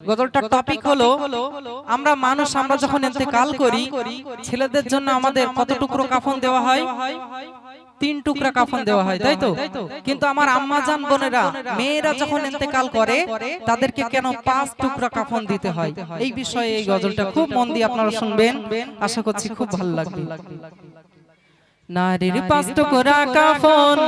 গজলটার topic হলো আমরা মানুষ আমরা যখন ইন্তেকাল করি ছেলেদের জন্য আমাদের কত টুকরো কাফন দেওয়া হয়? তিন টুকরা কাফন দেওয়া হয় তাই তো? কিন্তু আমার আম্মা জান বোনেরা মেয়েরা যখন ইন্তেকাল করে তাদেরকে কেন পাঁচ টুকরা কাফন দিতে হয়? এই বিষয়ে এই গজলটা খুব মন দিয়ে আপনারা শুনবেন। আশা করছি খুব ভালো লাগবে। নারীর পাঁচ টুকরা কাফন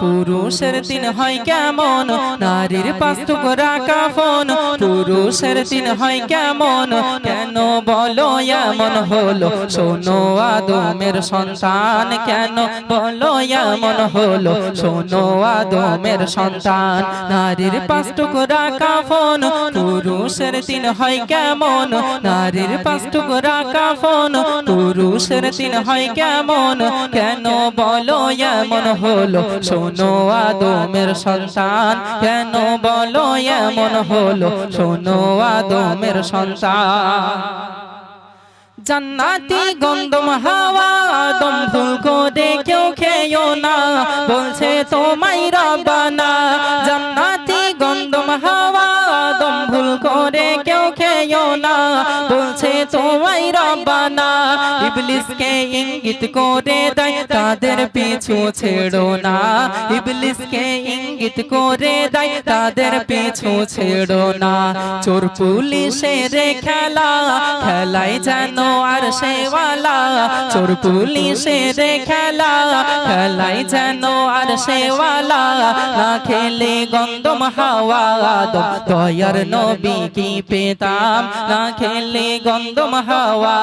পুরুষের তিন হয় কেমন? নারীর পাঁচ টুকরা কাফন পুরুষের তিন হয় কেমন? কেন বলো এমন হলো? শোনো আদমের সন্তান কেন বলো এমন হলো? শোনো আদমের সন্তান নারীর পাঁচ টুকরা কাফন পুরুষের তিন হয় কেমন? নারীর পাঁচ টুকরা কাফন পুরুষের তিন হয় কেমন? কেন বলো, এমন হলো? শোনো আদমের সন্তান। কেন বলো, এমন হলো? শোনো আদমের সন্তান। জান্নাতি গন্ধম হাওয়া, আদম ভুল করে কেউ খেয়েও না। বলছে তোমায় রবানা জান্নাতি গন্ধম হাওয়া, আদম ভুল করে না বলছে তোমায় ইবলিসকে ইঙ্গিত করে দেয়, তাদের পিছু ছেড়ো না। ইবলিসকে ইঙ্গিত করে দেয়, তাদের পিছু ছেড়ো না। চোর পুলিশের খেলা, খেলায় যেন আর সেওয়ালা। চোর পুলিশের খেলা, খেলায় যেন আর সেওয়ালা। না খেলে গন্ধম হাওয়া, দয়ার নবী কি পেতাম না খেলে গন্ধম হাওয়া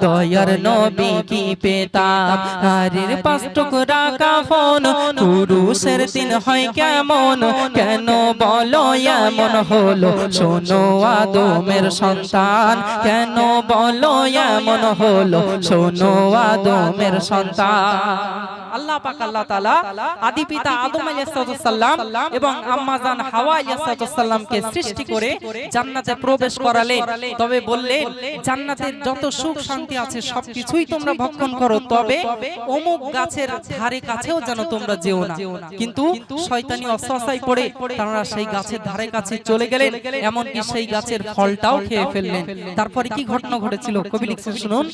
দয়ার নবী কি পেতাম। নারীর পাঁচ টুকরা কাফন, পুরুষের তিন হয় কেমন? কেন বলো, এমন হলো? শোনো, আদমের সন্তান। কেন বলো, এমন হলো? শোনো, আদমের সন্তান। আল্লাহ পাক আল্লাহ তাআলা আদি পিতা আদম আলাইহিস সালাম এবং আম্মা জান হাওয়া সৃষ্টি করে জান্নাতে প্রবেশ করালেন তবে বললেন জান্নাতের যত সুখ শান্তি আছে সবকিছুই তোমরা ভক্ষণ করো তবে অমুক গাছের ধারে কাছেও যেন তোমরা যেও না। কিন্তু শয়তানি অসহায় পড়ে তারা সেই গাছের ধারে কাছে চলে গেলেন এমনকি সেই গাছের ফলটাও খেয়ে ফেললেন। তারপরে কি ঘটনা ঘটেছিল? কবি শুনুন।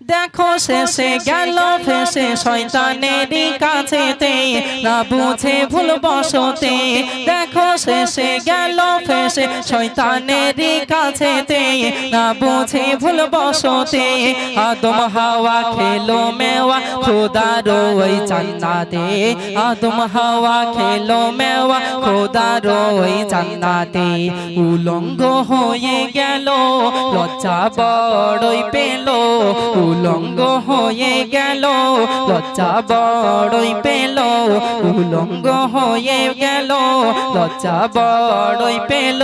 দেখো শেষে গেল ফেসে শয়তানেরই কাছেতে। না বুঝে ভুল বসতে। দেখো শেষে গেল ফেসে শয়তানেরই কাছেতে। না বুঝে ভুল বসতে। আদম হাওয়া খেলো মেওয়া, খোদার ওই জান্নাতে। আদম হাওয়া খেলো মেওয়া, খোদার ওই জান্নাতে। উলঙ্গ হয়ে গেল, লজ্জা বড়ই পেল। উলঙ্গ হয়ে গেল, লজ্জা বড়ই পেল। উলঙ্গ হয়ে গেল, লজ্জা বড়ই পেল।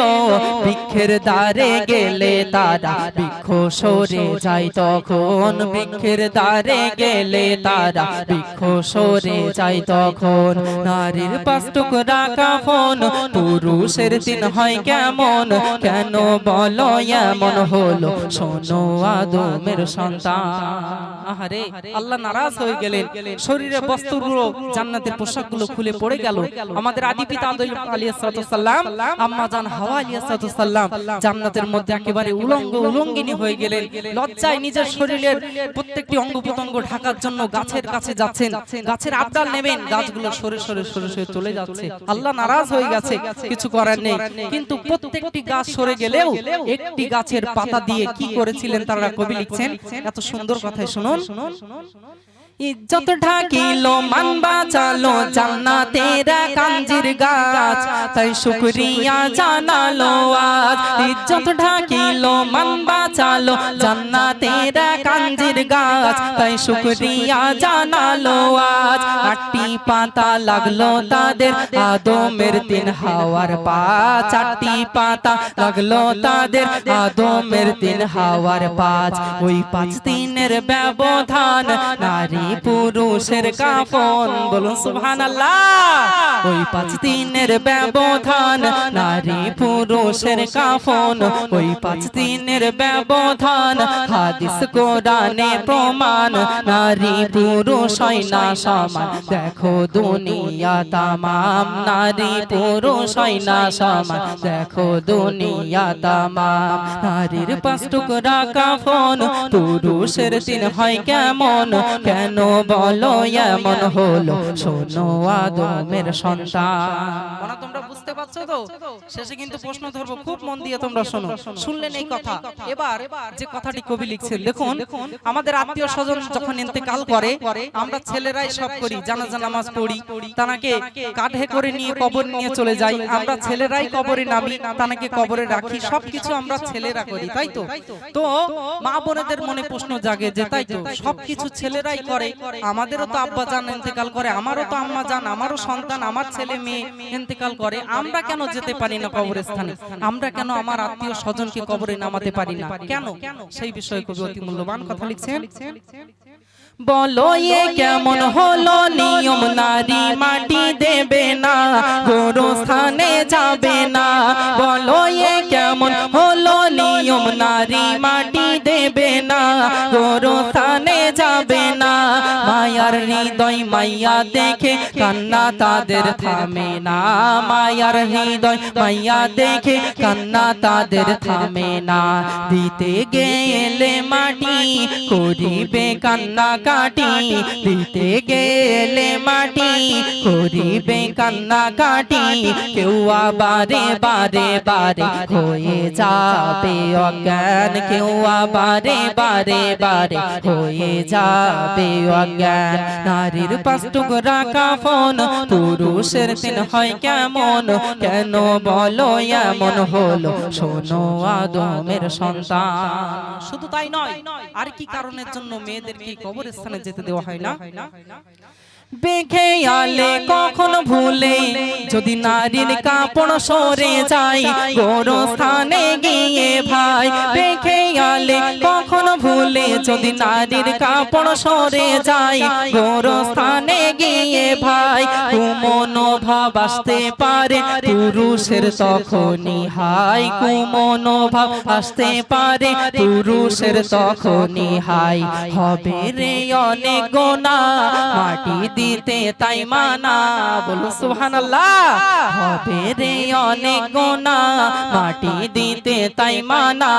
বৃক্ষের দ্বারে গেলে তারা বৃক্ষ সরে যায়, তখন বৃক্ষের দ্বারে গেলে তারা বৃক্ষ সরে যায়, তখন নারীর পাঁচ টুকরা কাফন। পুরুষের দিন হয় কেমন? কেন বলো, এমন হলো? শোনো আদমের সন্তান। আহারে আল্লাহ নারাজ হয়ে গেলেন। শরীরে বস্ত্রগুলো জান্নাতের পোশাকগুলো খুলে পড়ে গেল। আমাদের আদি পিতা সালাম আম্মা জান হাওয়া আলাইহিস সালাম জান্নাতের মধ্যে একেবারে উলঙ্গ উলঙ্গিনী হয়ে গেলেন। লজ্জায় নিজের শরীরের প্রত্যেকটি অঙ্গ প্রত্যঙ্গ ঢাকার জন্য গাছের কাছে যাচ্ছেন। গাছের আবদাল নেবেন গাছগুলো সরে সরে সরে সরে চলে যাচ্ছে। আল্লাহ নারাজ হয়ে গেছে কিছু করার নেই। কিন্তু প্রত্যেকটি গাছ সরে গেলেও একটি গাছের পাতা দিয়ে কি করেছিলেন তারা কবি লিখছেন এত সুন্দর কথাই শুনুন। ইজ্জত ঢাকিল মান বাঁচালো জান্নাতের কাঞ্জির গাছ তাই শুকরিয়া জানালো আজ ইজ্জত ঢাকিল মান বাঁচালো জান্নাতের কাঞ্জির গাছ তাই শুকরিয়া জানালো আজ আটটি পাতা লাগল তাদের আদমের দিন হাওয়ার পাঁচ চারটি পাতা লাগল তাদের আদমের দিন হাওয়ার পাঁচ ওই পাঁচ দিনের ব্যবধান নারী পুরুষের কাফন। বলুন সুবহানাল্লাহ। ওই পাঁচ দিনের ব্যবধান, নারী পুরুষের কাফন। ওই পাঁচ দিনের ব্যবধান, হাদিস কোরআনে প্রমাণ। নারী পুরুষ না সমান। দেখো দুনিয়া তামাম। নারী পুরুষ না সমান। দেখো দুনিয়া তামাম। নারীর পাঁচ টুকরা কাফন। পুরুষের তিন হয় কেমন? কেন বলো এমন হলো শোনো আদমের সন্তান। তোমরা বুঝতে পারছ তো? শেষে কিন্তু প্রশ্ন ধরবো খুব মন দিয়ে তোমরা শোনো। শুনলেন এই কথা। এবার যে কথাটি কবি লিখছেন দেখুন আমাদের আত্মীয় স্বজন যখন ইন্তেকাল করে আমরা ছেলেরাই সব করি জানাজা নামাজ পড়ি তানাকে কাঠে করে নিয়ে কবর নিয়ে চলে যাই আমরা ছেলেরাই কবরে নামি তানাকে কবরে রাখি সবকিছু আমরা ছেলেরা করি তাই তো? তো? মা বোনেদের মনে প্রশ্ন জাগে যে তাই তো? সবকিছু ছেলেরাই করে আমাদেরও তো আব্বা জান ইন্তেকাল করে আমারও তো? আম্মা জান আমারও সন্তান আমার ছেলে মেয়ে ইন্তেকাল করে আমরা কেন যেতে পারি না কবরস্থানে? আমরা কেন আমার আত্মীয় স্বজনকে কবরে নামাতে পারি না? কেন? সেই বিষয়ে কবি অতি মূল্যবান কথা লিখছেন। বলো এ কেমন হলো নিয়ম নারী মাটি দেবে না গোরস্থানে যাবে না। বলো এ কেমন হলো নিয়ম নারী মাটি দেবে না মায়ার হৃদয় মাইয়া দেখে কান্না তাদের থামে না মায়ার হৃদয় মাইয়া দেখে কান্না তাদের থামে না দিতে গেলে মাটি করিবে কান্না কাটি দিতে গেলে মাটি করিবে কান্না কাটি কেউ আবারে বারে বারে হয়ে যাবে অজ্ঞান কেউ আবারে বারে বারে হয়ে যাবে অজ্ঞান নারীর পাঁচ টুকরা কাফন পুরুষের তিন হয় কেমন? কেন বলো এমন হলো? শোনো আদমের সন্তান। শুধু তাই নয়, আর কি কারণের জন্য মেয়েদেরকে কবরস্থানে যেতে দেওয়া হয় না? বেখে আলে কখন ভুলে যদি নারীর কাপড় সরে যায়, গোরস্থানে গিয়ে ভাই, বেখে যদি নারীর কাপড় সরে যায়, গোরস্থানে গিয়ে ভাই কুমন ভাব আসতে পারে। পুরুষের তখনই, হাই কুমন ভাব আসতে পারে। পুরুষের তখনই, হাই, হবে রে অনেক গোনা। মাটি দিতে তাই মানা। বলো সুবহানাল্লাহ, হবে রে অনেক গোনা। মাটি দিতে তাই মানা।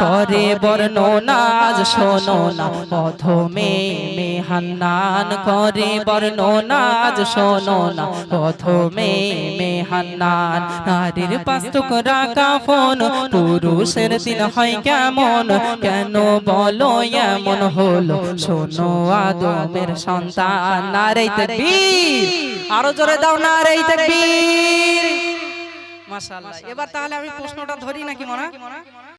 করে বর্ণনা আজ শোনো না, প্রথমে মেহান্নান করে বর্ণনা আজ শোনো না, প্রথমে মেহান্নান নারীর পাঁচ টুকরা কাফন পুরুষের দিন হয় কেমন, কেন বলো এমন হলো? শোনো আদমের সন্তান, নারী তাকবীর, আরও জোরে দাও, নারী তাকবীর। মাশাআল্লাহ, এবার তাহলে আমি প্রশ্নটা ধরি নাকি মনা?